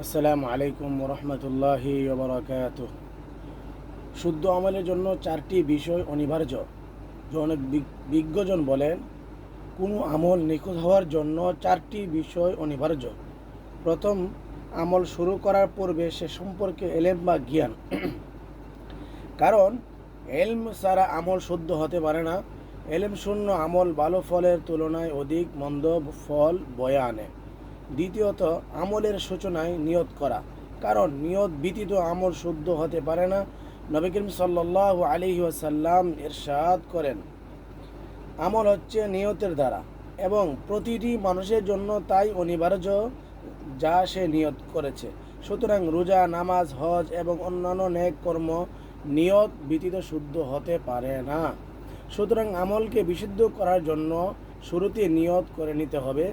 আসসালামু আলাইকুম রহমতুল্লাহি ওবরাকাত শুদ্ধ আমলের জন্য চারটি বিষয় অনিবার্য। অনেক বিজ্ঞজন বলেন, কোনো আমল নিখুঁত হওয়ার জন্য চারটি বিষয় অনিবার্য। প্রথম, আমল শুরু করার পূর্বে সে সম্পর্কে এলেম বা জ্ঞান। কারণ, এলম ছাড়া আমল শুদ্ধ হতে পারে না। এলেম শূন্য আমল ভালো ফলের তুলনায় অধিক মন্দ ফল বয়ে আনে। দ্বিতীয়ত, আমলের সূচনায় নিয়ত করা। কারণ নিয়ত ব্যতীত আমল শুদ্ধ হতে পারে না। নবী করিম সাল্লাহ আলহি ওয়াসাল্লাম ইরশাদ করেন, আমল হচ্ছে নিয়তের দ্বারা এবং প্রতিটি মানুষের জন্য তাই অনিবার্য যা সে নিয়ত করেছে। সুতরাং রোজা, নামাজ, হজ এবং অন্যান্য নেক কর্ম নিয়ত ব্যতীত শুদ্ধ হতে পারে না। সুতরাং আমলকে বিশুদ্ধ করার জন্য শুরুতে নিয়ত করে নিতে হবে।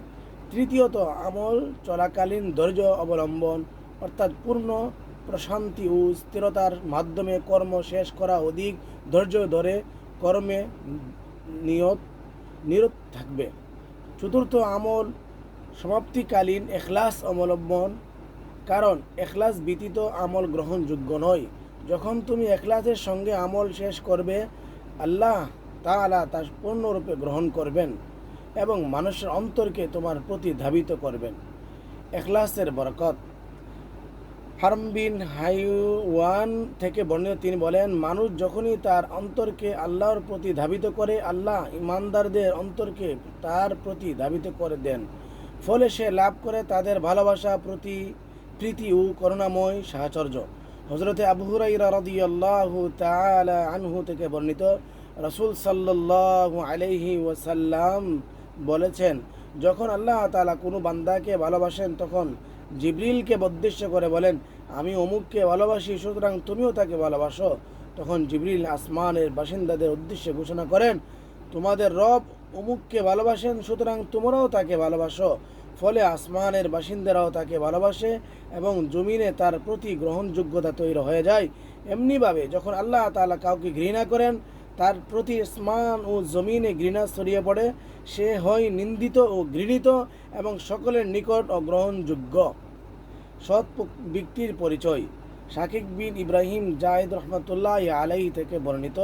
তৃতীয়ত আমল চলাকালীন ধৈর্য অবলম্বন, অর্থাৎ পূর্ণ প্রশান্তি ও স্থিরতার মাধ্যমে কর্ম শেষ করা অধিক ধৈর্য ধরে কর্মে নিয়ত নিরত থাকবে। চতুর্থ আমল সমাপ্তিকালীন এখলাস অবলম্বন, কারণ এখলাস ব্যতীত আমল গ্রহণযোগ্য নয়। যখন তুমি এখলাসের সঙ্গে আমল শেষ করবে, আল্লাহ তা তাআলা তা পূর্ণরূপে গ্রহণ করবেন। এবং মানুষের অন্তরকে তোমার প্রতি ধাবিত করবেন। এখলাসের বরকত। হারম বিন হাইওয়ান থেকে বর্ণিত তিনি বলেন, মানুষ যখনই তার অন্তরকে আল্লাহর প্রতি ধাবিত করে, আল্লাহ ইমানদারদের অন্তরকে তার প্রতি ধাবিত করে দেন। ফলে সে লাভ করে তাদের ভালোবাসা প্রতি প্রীতি ও করুণাময় সাহচর্য। হজরতে আবু হুরাইরা আনহু থেকে বর্ণিত, রাসূল সাল্লাল্লাহু আলাইহি ওয়াসাল্লাম বলেছেন, যখন আল্লাহ তাআলা কোনো বান্দাকে ভালোবাসেন, তখন জিবরিলকে উদ্দেশ্য করে বলেন, আমি অমুককে ভালোবাসি, সুতরাং তুমিও তাকে ভালোবাসো। তখন জিবরিল আসমানের বাসিন্দাদের উদ্দেশ্যে ঘোষণা করেন, তোমাদের রব অমুককে ভালোবাসেন, সুতরাং তোমরাও তাকে ভালোবাসো। ফলে আসমানের বাসিন্দারাও তাকে ভালোবাসে এবং জমিনে তার প্রতি গ্রহণযোগ্যতা তৈরি হয়ে যায়। এমনিভাবে যখন আল্লাহ তাআলা কাউকে ঘৃণা করেন তার প্রতি স্মান ও জমিনে ঘৃণা ছড়িয়ে পড়ে। সে হয় নিন্দিত ও ঘৃণিত এবং সকলের নিকট ও গ্রহণযোগ্য সৎ ব্যক্তির পরিচয়। শাকিক বিন ইব্রাহিম জাহিদ রহমতুল্লাহ আলাই থেকে বর্ণিত।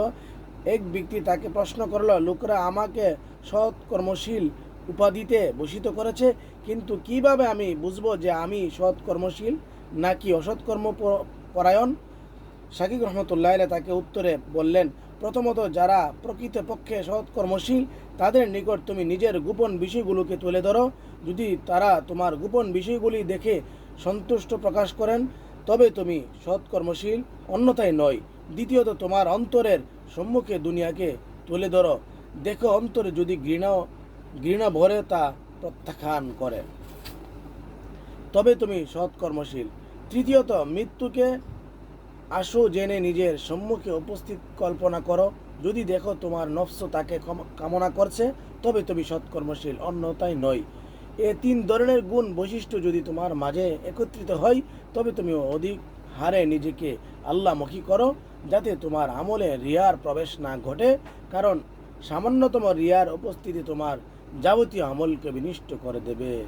এক ব্যক্তি তাকে প্রশ্ন করল, লোকরা আমাকে সৎ কর্মশীল উপাধিতে ভূষিত করেছে, কিন্তু কীভাবে আমি বুঝব যে আমি সৎ কর্মশীল নাকি অসৎ কর্ম পরায়ণ? শাকিব রহমতুল্লাহ তাকে উত্তরে বললেন প্রথমত যারা প্রকৃতপক্ষে সৎ কর্মশীল তাদের নিকট তুমি নিজের গোপন বিষয়গুলোকে তুলে ধরো। যদি তারা তোমার গোপন বিষয়গুলি দেখে সন্তুষ্ট প্রকাশ করেন, তবে তুমি সৎ কর্মশীল অন্যথায় নয়। দ্বিতীয়ত, তোমার অন্তরের সম্মুখে দুনিয়াকে তুলে ধরো। দেখো, অন্তরে যদি ঘৃণা ঘৃণা ভরে তা প্রত্যাখ্যান করে। তবে তুমি সৎকর্মশীল। তৃতীয়ত, মৃত্যুকে আসো জেনে নিজের সম্মুখে উপস্থিত কল্পনা করো। যদি দেখো তোমার নফস তাকে কম- কামনা করছে, তবে তুমি সৎকর্মশীল অন্যতাই নয় এ তিন ধরনের গুণ বৈশিষ্ট্য যদি তোমার মাঝে একত্রিত হয়, তবে তুমি অধিক হারে নিজেকে আল্লাহমুখী করো, যাতে তোমার আমলে রিয়ার প্রবেশ না ঘটে। কারণ সামান্যতম রিয়ার উপস্থিতি তোমার যাবতীয় আমলকে বিনিষ্ট করে দেবে।